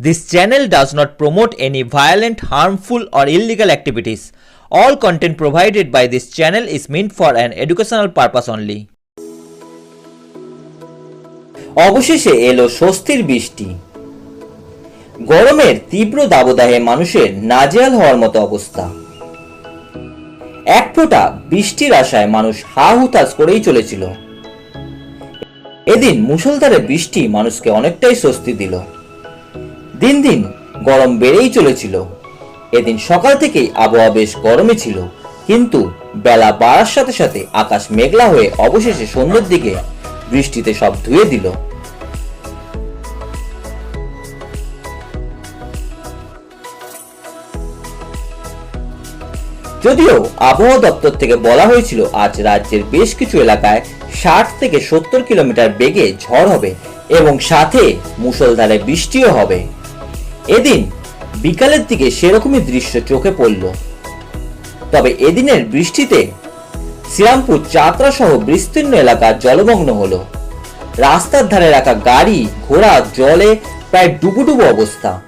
This channel does not promote any violent, harmful, or illegal activities. All content provided by this channel is meant for an educational purpose only. অবশেষে এলো স্বস্তির বৃষ্টি গরমের তীব্র দাবদাহে মানুষের নাজেহাল হওয়ার মতো অবস্থা এক ফোঁটা বৃষ্টির আশায় মানুষ হা হুতাশ করেই চলেছিল এদিন মুষলধারে বৃষ্টি মানুষকে অনেকটাই স্বস্তি দিল দিন দিন গরম বেড়েই চলেছিল। এদিন সকাল থেকেই আবহাওয়া বেশ গরমে ছিল। কিন্তু বেলা বাড়ার সাথে সাথে আকাশ মেঘলা হয়ে অবশেষে সন্ধ্যের দিকে বৃষ্টিতে সব ধুয়ে দিল। যদিও আবহাওয়া দপ্তর থেকে বলা হয়েছিল, আজ রাজ্যের বেশ কিছু এলাকায় ষাট থেকে সত্তর কিলোমিটার বেগে ঝড় হবে এবং সাথে মুষলধারে বৃষ্টিও হবে। এদিন বিকালের দিকে সেরকমই দৃশ্য চোখে পড়ল। তবে এদিনের বৃষ্টিতে শ্রীরামপুর চাতরা সহ বিস্তীর্ণ এলাকা জলমগ্ন হলো। রাস্তার ধারে রাখা গাড়ি, ঘোড়া, জলে প্রায় ডুবুডুবু অবস্থা।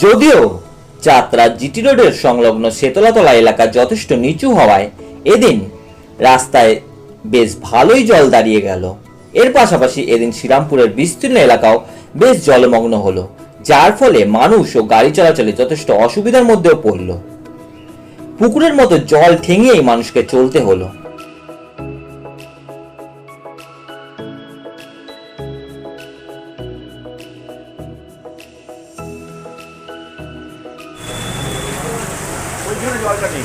যদিও যাত্রা জিটি রোডের সংলগ্ন শেতলাতলা এলাকা যথেষ্ট নিচু হওয়ায় এদিন রাস্তায় বেশ ভালোই জল দাঁড়িয়ে গেল। এর পাশাপাশি এদিন শ্রীরামপুরের বিস্তীর্ণ এলাকাও বেশ জলমগ্ন হলো। যার ফলে মানুষ ও গাড়ি চলাচলে যথেষ্ট অসুবিধার মধ্যেও পড়ল। পুকুরের মতো জল ঠেঙিয়েই মানুষকে চলতে হলো। জলটা নেই